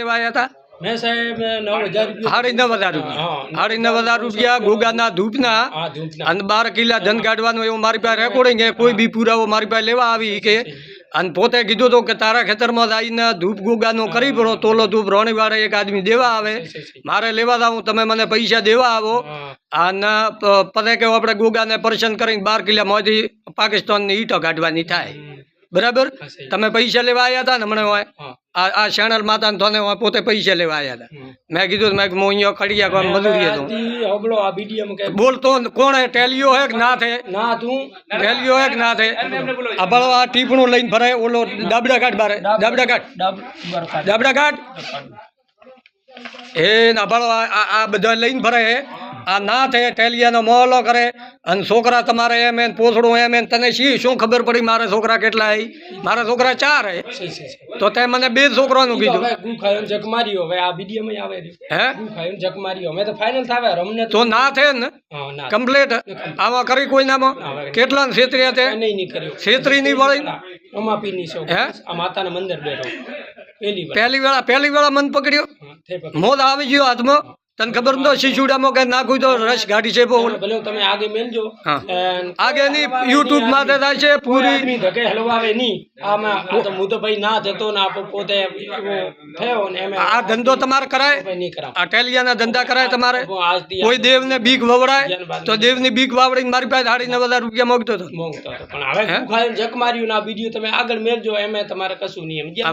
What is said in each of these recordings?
લેવા આવ્યા હતા મેં સાહેબ નવ હજાર સાડી નવ હજાર રૂપિયા. સાડી નવ હજાર રૂપિયા. ગોગાના ધૂપના અને બાર કિલ્લા ધન કાઢવાનું એવું મારી પાસે રેકોર્ડિંગ કોઈ બી પુરાવો મારી પાસે લેવા આવી કે અને પોતે કીધું હતું કે તારા ખેતરમાં આવીને ધૂપ ગોગાનો કરી પડો તોલો ધૂપ રોણીવાળે એક આદમી દેવા આવે. મારે લેવા જાઉં તમે મને પૈસા દેવા આવો. અને પતે કે આપણે ગોગાને પરેશાન કરીને બાર કિલ્લા પાકિસ્તાન પાકિસ્તાનની ઈંટો કાઢવાની થાય. બરાબર? તમે પૈસા લેવા આવ્યા હતા ને હમણાં આ આ માતા ને પોતે પૈસા લેવા આવ્યા હતા મેં કીધું મેં હું અહીંયા ખડિયા કોણ મજૂરી હતો બોલતો કોણ હે ટેલિયો હે કે ના થે? ના તું ટેલિયો હે કે ના થે? આ બળો આ ટીપણું લઈને ભરાય ઓલો દાબડાઘાટ બારે. દાબડાઘાટ. કાઢ ડાબ બરખા દાબડા એ ના બળો આ બધા લઈને ભરાય હે. આ ના થાય ટેલિયાનો મોહલો કરે અને છોકરા તમારે એમ એન પોસડું એમ એન તને શી શું ખબર પડી મારે છોકરા કેટલા હે? મારા છોકરા ચાર. તો તે મને બે છોકરાનું કીધું. હવે ગુ ખાયો ને માર્યો હવે આ વિડીયોમાં આવે હે? ગુ ખાયો ને માર્યો. અમે તો ફાઇનલ થાવે રમને તો. ના થે ને? હા ના કમ્પ્લેટ આવા કરી કોઈ નામાં કેટલા છેતરી હતે નહીં નહીં કર્યો. છેતરી ની વળી રમાપીરની શોખ. હે? આ માતાના મંદિર બેઠો. પેલી પહેલી વેળા પહેલી વેળા મન પકડ્યો. મોત આવી ગયો હાથમાં? તને ખબર તો શિશુડામાં કે નાખું તો રસ ગાડી છે બહુ ભલે તમે આગે મેલજો. આગે ની યુટ્યુબ માટે થાય છે પૂરી. ધકે હલવાવે નહીં. આમાં હું તો ભાઈ ના જતો ને પોતે થયો ને એમે આ ધંધો તમારે કરાય? આ ધંધા કરાય તમારે? કોઈ દેવ ને બીક વવડાય તો દેવની બીક વાવડીને મારી પાસે સાડી નવ હજાર રૂપિયા મોકતો હતો. માંગતો હતો. પણ હવે ખાઈને જક માર્યું ને આ વીડિયો તમે આગળ મેલજો એમે તમારે કશું નહીં સમજ્યા?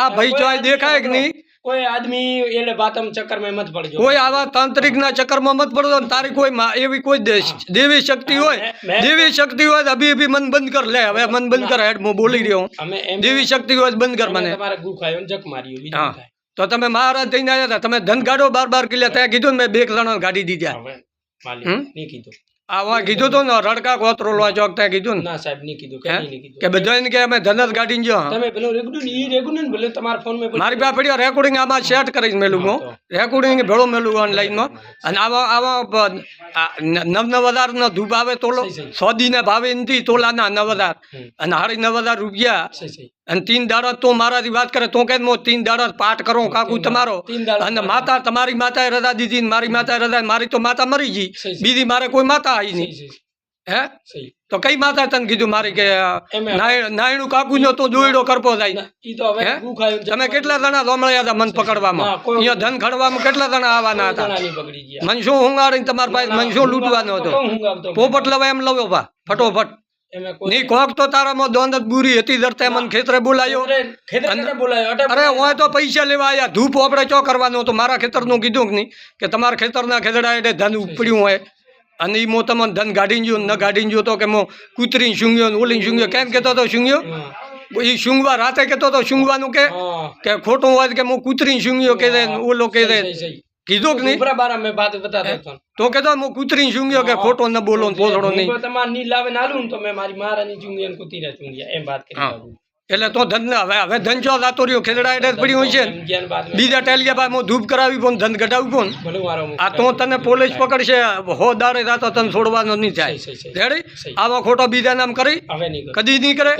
આ ભાઈ ચોય દેખાય કે નહીં? કોઈ આદમી એને બાતમ ચક્કરમાં મત પડજો કોઈ આવા તાંત્રિકના ચક્કરમાં મત પડતો ને તારી કોઈ એવી કોઈ દેવી શક્તિ હોય દેવી શક્તિ હોય તો અભી અભી મન બંધ કર. લે હવે મન બંધ કર હેડ હું બોલી રહ્યો હું. દેવી શક્તિ હોય બંધ કર મને. તમારે ગુખાયો જક માર્યો બીજું તો તમે મહારાજ થઈને આવ્યા હતા. તમે ધન કાઢો બાર બાર કિલ્લા ત્યાં કીધું મેં બે જણા ગાડી દીધા. માલિક? નહીં કીધું. આવા કીધું તો ને રડકા કોતરો લો ચોક ત્યાં કીધું ને. ના સાહેબ નહીં કીધું? કઈ નહીં કીધું. કે બધા કે અમે ધનસ ગાડીને જો તમે પેલો રેકોર્ડિંગ ઈ રેકોર્ડિંગ ભલે તમારા ફોન મે મારી પાસે પડ્યો રેકોર્ડિંગ આમાં સેટ કરી મેલું હું. રેકોર્ડિંગ ભેળો મેલું ઓનલાઈનમાં અને આવા આવા નવ નવ હજારનો ધૂપ આવે તોલો સોદીના ભાવે નથી તોલાના નવ હજાર અને હાડી નવ હજાર રૂપિયા અને તીન દાડા તો મારાથી વાત કરે તો કે હું તીન દાડા પાઠ કરો કાકુ તમારો? અને માતા તમારી માતાએ રજા દીધી મારી માતાએ રજા મારી તો માતા મરી ગઈ. બીજી મારે કોઈ માતા આવી નહીં. હે? તો કઈ માતા તને કીધું મારી કે નાયણું કાકુ નો તો દોયડો કરપો જાય તમે કેટલા જણા લોમળ્યા હતા મન પકડવામાં? અહીંયા ધન ખડવામાં કેટલા જણા આવવાના હતા? મન શું હુંગાડીને તમારા પાસે મન શું લૂંટવાનો હતો? પોપટ લવા એમ લવ્યો ભા ફટોફટ. ની કોક તો તારામાં દોંદ બુરી હતી ધરતે મને ખેતરે બોલાયો. ખેતર ખેતર બોલાયો? અરે હું તો પૈસા લેવા આવ્યા ધૂપ આપણે ચો કરવાનું હતું? મારા ખેતરનું કીધું કે નહીં કે તમારા ખેતરના ખેતડા એટલે ધન ઉપડ્યું હોય. અને એ મો તમને ધન ગાડીને જો ન ગાડીને જોયો તો કે મો કૂતરીને શૂંગ્યો ને ઓલીને શૂંગ્યો કેમ કહેતો હતો શૂંગ્યો ઈ એ શૂંગવા રાતે કહેતો હતો શૂંગવાનું કે કે ખોટું હોય કે હું કૂતરીને શૂંગ્યો કે ઓલો કે કીધું કે નહીં? ઉભરા બારા મે બાત બતાતો હતો તો કહેતો હું કુતરી જુંગ્યો કે ખોટો ન બોલો ને પોસડો નહીં. તમારે ની લાવે નાલું ને તો મે મારી મારાની ચૂંગી અને કુતીરા ચૂંગ્યા. એમ વાત કરી. એટલે તો ધન હવે હવે ધન જો જાતો રહ્યો ખેતડા એટલે પડી હોય છે. બીજા ટેલિયા ભાઈ હું ધૂપ કરાવી પણ ધન ઘટાવી પણ. આ તો તને પોલીસ પકડશે હો દાડે જાતો તને છોડવાનો નહીં થાય. રેડી. આવા ખોટો બીજા નામ કરી. કદી નહીં કરે.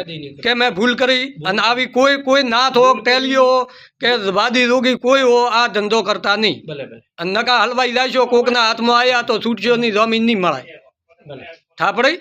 કે મેં ભૂલ કરી? અને આવી કોઈ કોઈ નાથ હો ટેલિયો કે વાદી રોગી કોઈ હો આ ધંધો કરતા નહીં. અને નકા હલવાઈ જાશો કોકના હાથમાં આવ્યા તો છૂટશો નહીં જમીન નહીં મળે. થાપડી?